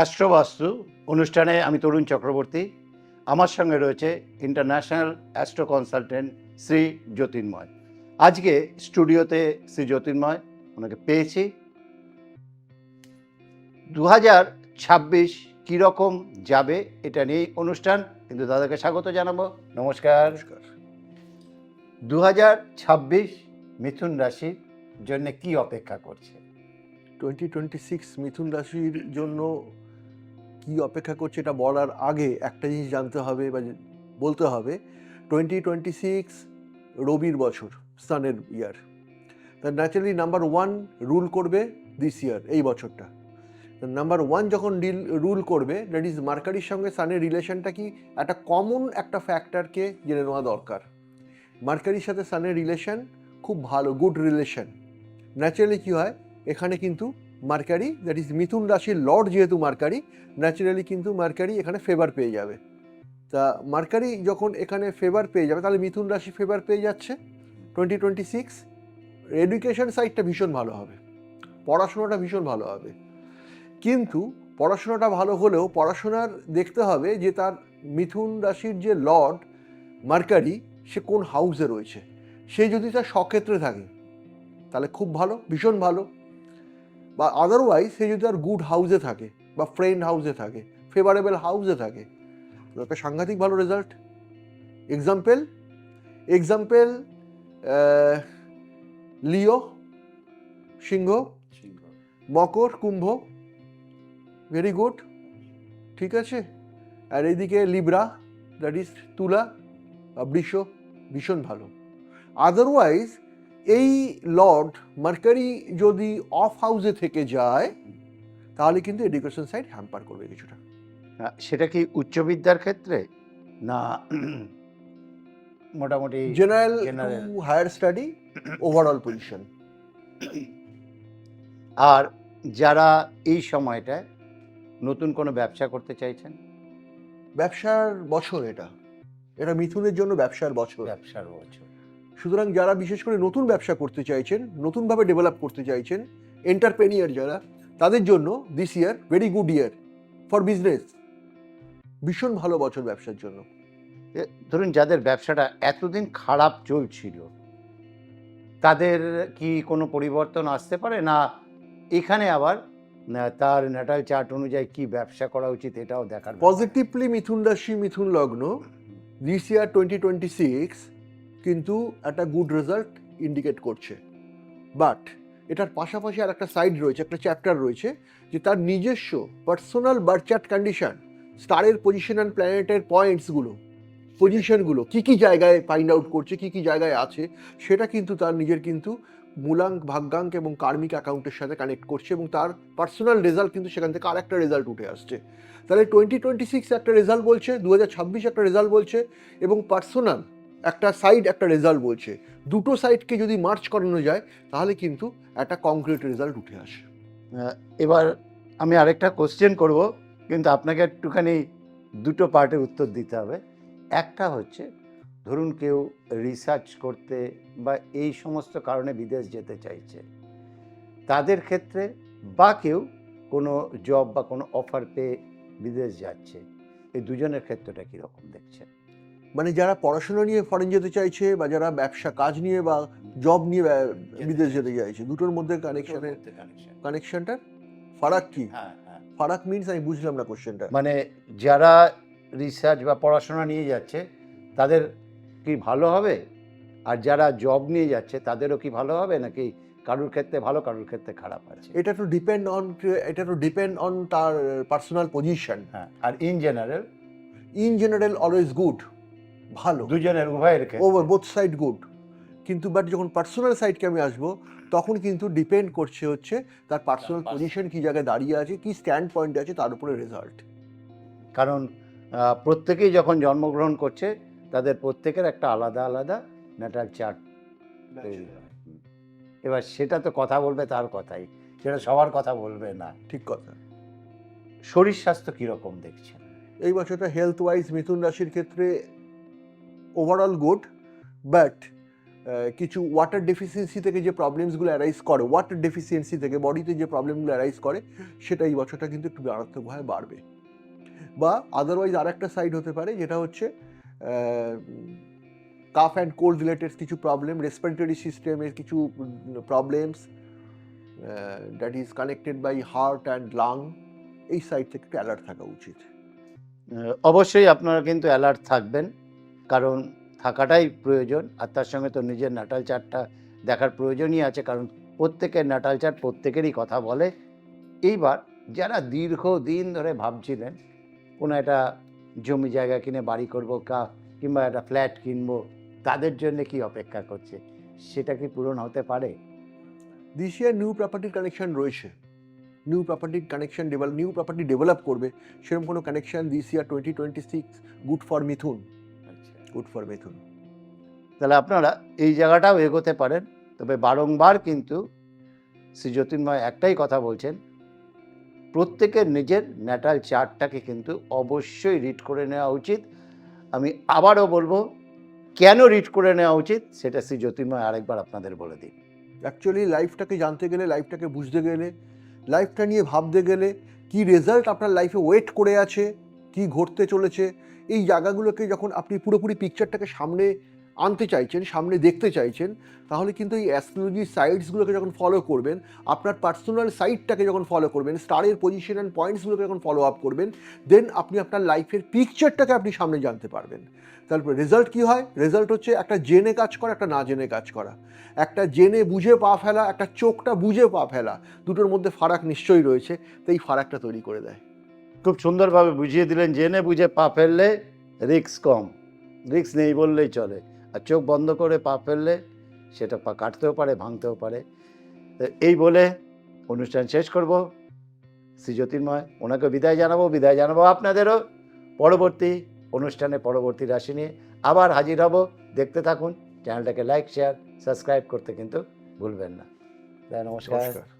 অ্যাস্ট্রোবাস্তু অনুষ্ঠানে আমি তরুণ চক্রবর্তী। আমার সঙ্গে রয়েছে international astro consultant Shri Jyotirmoy. আজকে স্টুডিওতে শ্রী জ্যোতির্ময় ওনাকে পেয়েছি। দু হাজার ছাব্বিশ কীরকম যাবে এটা নিয়েই অনুষ্ঠান কিন্তু দাদাকে স্বাগত জানাব। নমস্কার। দু হাজার ছাব্বিশ মিথুন রাশির জন্য কি অপেক্ষা করছে? টোয়েন্টি টোয়েন্টি সিক্স মিথুন রাশির জন্য কি অপেক্ষা করছে এটা বলার আগে একটা জিনিস জানতে হবে বা বলতে হবে। টোয়েন্টি টোয়েন্টি সিক্স রবির বছর, সানের ইয়ার তা ন্যাচারালি নাম্বার ওয়ান রুল করবে দিস ইয়ার এই বছরটা। নাম্বার ওয়ান যখন ডিল রুল করবে দ্যাট ইজ মার্কারির সঙ্গে সানের রিলেশনটা কি? একটা কমন একটা ফ্যাক্টরকে জেনে নেওয়া দরকার। মার্কারির সাথে সানের রিলেশন খুব ভালো গুড রিলেশন ন্যাচারালি কী হয়? এখানে কিন্তু মার্কারি দ্যাট ইজ মিথুন রাশির লর্ড যেহেতু মার্কারি ন্যাচারালি কিন্তু মার্কারি এখানে ফেভার পেয়ে যাবে। তা মার্কারি যখন এখানে ফেভার পেয়ে যাবে, তাহলে মিথুন রাশি ফেভার পেয়ে যাচ্ছে। টোয়েন্টি টোয়েন্টি সিক্স এডুকেশন সাইডটা ভীষণ ভালো হবে। পড়াশোনাটা ভীষণ ভালো হবে। কিন্তু পড়াশোনাটা ভালো হলেও পড়াশোনার দেখতে হবে যে তার মিথুন রাশির যে লর্ড মার্কারি, সে কোন হাউসে রয়েছে। সে যদি তার স্বক্ষেত্রে থাকে, তাহলে খুব ভালো, ভীষণ ভালো। বা আদারওয়াইজ সে যদি আর গুড হাউসে থাকে বা ফ্রেন্ড হাউসে থাকে ফেভারেবল হাউসে থাকে একটা সাংঘাতিক ভালো রেজাল্ট এক্সাম্পল এক্সাম্পল লিও সিংহ মকর কুম্ভ ভেরি গুড ঠিক আছে? আর এইদিকে লিব্রা দ্যাট ইজ তুলা বা বৃষ ভীষণ ভালো। আদারওয়াইজ এই লর্ড মার্কারি যদি অফ হাউসে থেকে যায় তাহলে কিন্তু এডুকেশন সাইড হ্যাম্পার করবে কিছুটা। সেটা কি উচ্চ বিদ্যার ক্ষেত্রে? না মোটামুটি general. Higher study overall position আর যারা এই সময়টায় নতুন কোনো ব্যবসা করতে চাইছেন? ব্যবসার বছর এটা। এটা মিথুনের জন্য ব্যবসার বছর। ব্যবসার বছর। সুতরাং যারা বিশেষ করে নতুন ব্যবসা করতে চাইছেন নতুনভাবে ডেভেলপ করতে চাইছেন এন্টারপ্রেনিয়ার যারা তাদের জন্য this year very good year for business ভীষণ ভালো বছর ব্যবসার জন্য। ধরুন যাদের ব্যবসাটা এতদিন খারাপ চলছিল তাদের কি কোনো পরিবর্তন আসতে পারে? না এখানে আবার তার ন্যাটাল চার্ট অনুযায়ী কি ব্যবসা করা উচিত এটাও দেখার পজিটিভলি মিথুন রাশি মিথুন লগ্ন this year twenty twenty six কিন্তু একটা গুড রেজাল্ট ইন্ডিকেট করছে। বাট এটার পাশাপাশি আর একটা সাইড রয়েছে, একটা চ্যাপ্টার রয়েছে, যে তার নিজস্ব পার্সোনাল বার্চার্ট কন্ডিশন স্টারের পজিশন অ্যান্ড প্ল্যানেটের পয়েন্টসগুলো পজিশনগুলো কী কী জায়গায় ফাইন্ড আউট করছে, কী কী জায়গায় আছে, সেটা কিন্তু তার নিজের কিন্তু মূলাঙ্ক, ভাগ্যাঙ্ক এবং কার্মিক অ্যাকাউন্টের সাথে কানেক্ট করছে এবং তার পার্সোনাল রেজাল্ট কিন্তু সেখান থেকে আরেকটা রেজাল্ট উঠে আসছে। তাহলে টোয়েন্টি টোয়েন্টি সিক্স একটা রেজাল্ট বলছে দু হাজার ছাব্বিশ একটা রেজাল্ট বলছে এবং পার্সোনাল একটা সাইড একটা রেজাল্ট বলছে। দুটো সাইডকে যদি মার্চ করানো যায়, তাহলে কিন্তু একটা কংক্রিট রেজাল্ট উঠে আসে। এবার আমি আরেকটা কোশ্চেন করব, কিন্তু আপনাকে একটুখানি দুটো পার্টের উত্তর দিতে হবে। একটা হচ্ছে, ধরুন কেউ রিসার্চ করতে বা এই সমস্ত কারণে বিদেশ যেতে চাইছে, তাদের ক্ষেত্রে বা কেউ কোনো জব বা কোনো অফার পেয়ে বিদেশ যাচ্ছে, এই দুজনের ক্ষেত্রটা কীরকম দেখছেন? মানে যারা পড়াশোনা নিয়ে ফরেন যেতে চাইছে বা যারা ব্যবসা কাজ নিয়ে বা জব নিয়ে বিদেশ যেতে চাইছে দুটোর মধ্যে কানেকশনের কানেকশনটা ফারাক কি? হ্যাঁ হ্যাঁ। ফারাক মিনস আমি বুঝলাম না কোশ্চেনটা মানে যারা রিসার্চ বা পড়াশোনা নিয়ে যাচ্ছে তাদের কি ভালো হবে? আর যারা জব নিয়ে যাচ্ছে তাদেরও কি ভালো হবে? নাকি কারুর ক্ষেত্রে ভালো কারুর ক্ষেত্রে খারাপ আছে? এটা তো ডিপেন্ড অন এটা তো ডিপেন্ড অন তার পার্সোনাল পজিশন হ্যাঁ আর in general in general always good ভালো। দুজনের উভয়ের ওভার বোথ সাইড গুড কিন্তু বাট যখন পার্সোনাল সাইডকে আমি আসব তখন কিন্তু ডিপেন্ড করছে হচ্ছে তার পার্সোনাল পজিশন কি জায়গায় দাঁড়িয়ে আছে কি স্ট্যান্ড পয়েন্ট আছে তার উপরে রেজাল্ট কারণ প্রত্যেকেই যখন জন্মগ্রহণ করছে তাদের প্রত্যেকের একটা আলাদা আলাদা ন্যাটাল চার্ট তৈরি এবার সেটা তো কথা বলবে তার কথাই সেটা সবার কথা বলবে না। ঠিক কথা। শরীর স্বাস্থ্য কীরকম দেখছেন? এই বছরটা হেলথ ওয়াইজ মিথুন রাশির ক্ষেত্রে ওভারঅল গুড বাট কিছু ওয়াটার ডেফিসিয়েন্সি থেকে যে প্রবলেমসগুলো অ্যারাইজ করে ওয়াটার ডেফিসিয়েন্সি থেকে বডিতে যে প্রবলেমগুলো অ্যারাইজ করে, সেটা এই বছরটা কিন্তু একটু মারাত্মকভাবে বাড়বে। বা আদারওয়াইজ আর একটা সাইড হতে পারে, যেটা হচ্ছে কাফ অ্যান্ড কোল্ড রিলেটেড কিছু প্রবলেম রেসপিরেটরি সিস্টেমের কিছু problems that is connected by heart and lung এই সাইড থেকে একটু অ্যালার্ট থাকা উচিত। অবশ্যই আপনারা কিন্তু অ্যালার্ট থাকবেন। কারণ থাকাটাই প্রয়োজন, আর তার সঙ্গে তো নিজের নাটাল চার্টটা দেখার প্রয়োজনই আছে, কারণ প্রত্যেকের নাটাল চার্ট প্রত্যেকেরই কথা বলে। এইবার যারা দীর্ঘ দিন ধরে ভাবছিলেন, কোনো একটা জমি জায়গা কিনে বাড়ি করব কা, কিংবা একটা ফ্ল্যাট কিনবো, তাদের জন্য কি অপেক্ষা করছে? সেটা কি পূরণ হতে পারে? দিস ইয়ার নিউ প্রপার্টির কানেকশন রয়েছে। নিউ প্রপার্টির connection develop new property develop করবে, সেরকম কোনো connection this year twenty twenty six good for Mithun good for মিথুন তাহলে আপনারা এই জায়গাটাও এগোতে পারেন, তবে বারংবার কিন্তু শ্রী জ্যোতির্ময় একটাই কথা বলছেন, প্রত্যেকের নিজের ন্যাটাল চার্টটাকে কিন্তু অবশ্যই রিড করে নেওয়া উচিত। আমি আবারও বলব, কেন রিড করে নেওয়া উচিত সেটা শ্রী জ্যোতির্ময় আরেকবার আপনাদের বলে দিই অ্যাকচুয়ালি লাইফটাকে জানতে গেলে লাইফটাকে বুঝতে গেলে লাইফটা নিয়ে ভাবতে গেলে, কি রেজাল্ট আপনার লাইফে ওয়েট করে আছে, কি ঘটতে চলেছে এই জায়গাগুলোকে যখন আপনি পুরোপুরি পিকচারটাকে সামনে আনতে চাইছেন, সামনে দেখতে চাইছেন, তাহলে কিন্তু এই অ্যাস্ট্রোলজি সাইটসগুলোকে যখন ফলো করবেন, আপনার পার্সোনাল সাইটটাকে যখন ফলো করবেন স্টারের পজিশন অ্যান্ড পয়েন্টসগুলোকে যখন ফলো আপ করবেন দেন আপনি আপনার লাইফের পিকচারটাকে আপনি সামনে জানতে পারবেন। তারপর রেজাল্ট কী হয়? রেজাল্ট হচ্ছে একটা জেনে কাজ করা, একটা না জেনে কাজ করা। একটা জেনে বুঝে পা ফেলা, একটা চোখটা বুঝে পা ফেলা, দুটোর মধ্যে ফারাক নিশ্চয়ই রয়েছে তো এই ফারাকটা তৈরি করে দেয়। খুব সুন্দরভাবে বুঝিয়ে দিলেন, জেনে বুঝে পা ফেললে রিক্স কম। রিক্স নেই বললেই চলে। আর চোখ বন্ধ করে পা ফেললে সেটা পা কাটতেও পারে, ভাঙতেও পারে। এই বলে অনুষ্ঠান শেষ করব। শ্রী জ্যোতির্ময়, ওনাকে বিদায় জানাব বিদায় জানাব আপনাদেরও। পরবর্তী অনুষ্ঠানে পরবর্তী রাশি নিয়ে আবার হাজির হব। দেখতে থাকুন, চ্যানেলটাকে লাইক, শেয়ার, সাবস্ক্রাইব করতে কিন্তু ভুলবেন না। নমস্কার।